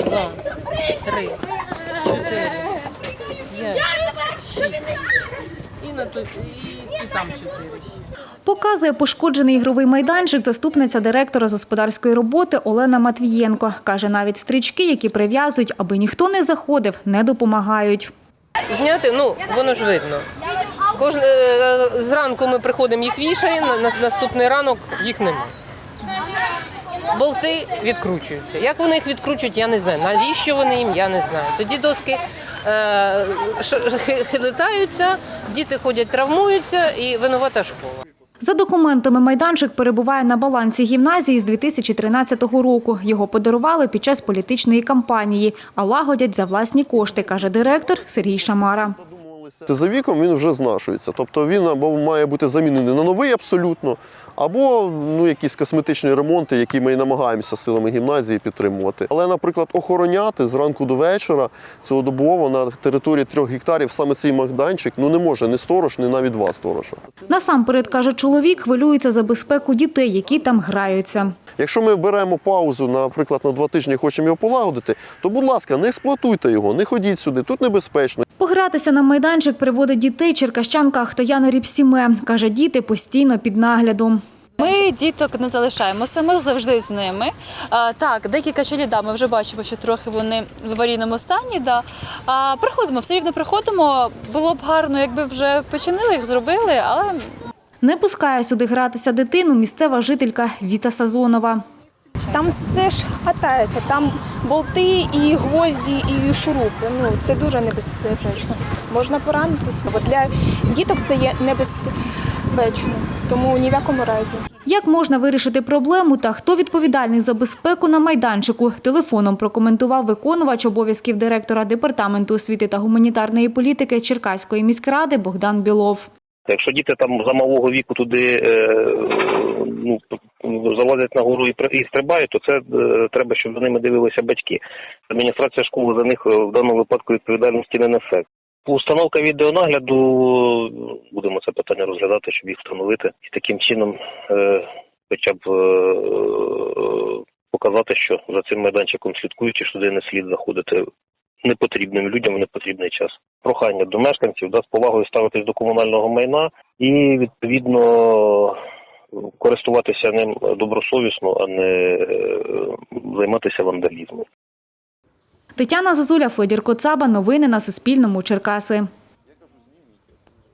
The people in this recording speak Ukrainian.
два, три, чотири, п'ять, шість. І, на ту, і, і там чотири. Показує пошкоджений ігровий майданчик заступниця директора з господарської роботи Олена Матвієнко. Каже, навіть стрічки, які прив'язують, аби ніхто не заходив, не допомагають. Зняти, ну, воно ж видно. Кожен, е, зранку ми приходимо, їх вішаємо, на, на- наступний ранок їх нема. Болти відкручуються. Як вони їх відкручують, я не знаю. Навіщо вони їм, я не знаю. Тоді доски е, хилитаються, діти ходять, травмуються і винувата школа. За документами, майданчик перебуває на балансі гімназії з 2013 року. Його подарували під час політичної кампанії, а лагодять за власні кошти, каже директор Сергій Шамара. За віком він вже знашується. Тобто він або має бути замінений на новий абсолютно, або ну, якісь косметичні ремонти, які ми і намагаємося силами гімназії підтримувати. Але, наприклад, охороняти зранку до вечора цілодобово на території трьох гектарів саме цей майданчик ну не може ні сторож, ні навіть два сторожа. Насамперед, каже чоловік, хвилюється за безпеку дітей, які там граються. Якщо ми беремо паузу, наприклад, на два тижні хочемо його полагодити, то, будь ласка, не експлуатуйте його, не ходіть сюди, тут небезпечно. Погратися на майданчик приводить дітей черкащанка Ахтояна Ріпсіме. Каже, діти постійно під наглядом. Ми діток не залишаємося, ми завжди з ними. А, так, деякі качелі, да, ми вже бачимо, що трохи вони в аварійному стані. Да. А, приходимо, все рівно приходимо. Було б гарно, якби вже починили їх зробили, але Не пускає сюди гратися дитину місцева жителька Віта Сазонова. Там все ж хатається, там болти і гвозді, і шурупи. Ну це дуже небезпечно. Можна поранитися. Бо для діток це є небезпечно, тому ні в якому разі. Як можна вирішити проблему та хто відповідальний за безпеку на майданчику? Телефоном прокоментував виконувач обов'язків директора департаменту освіти та гуманітарної політики Черкаської міськради Богдан Білов. Якщо діти там за малого віку туди е, ну, залазять на гору і, і стрибають, то це е, треба, щоб за ними дивилися батьки. Адміністрація школи за них е, в даному випадку відповідальності не несе. Установка відеонагляду будемо це питання розглядати, щоб їх встановити і таким чином е, хоча б е, показати, що за цим майданчиком слідкують, і що не слід заходити непотрібним людям в непотрібний час. Прохання до мешканців да, з повагою ставитись до комунального майна і відповідно користуватися ним добросовісно, а не е, займатися вандалізмом. Тетяна Зозуля, Федір Коцаба. Новини на Суспільному. Черкаси.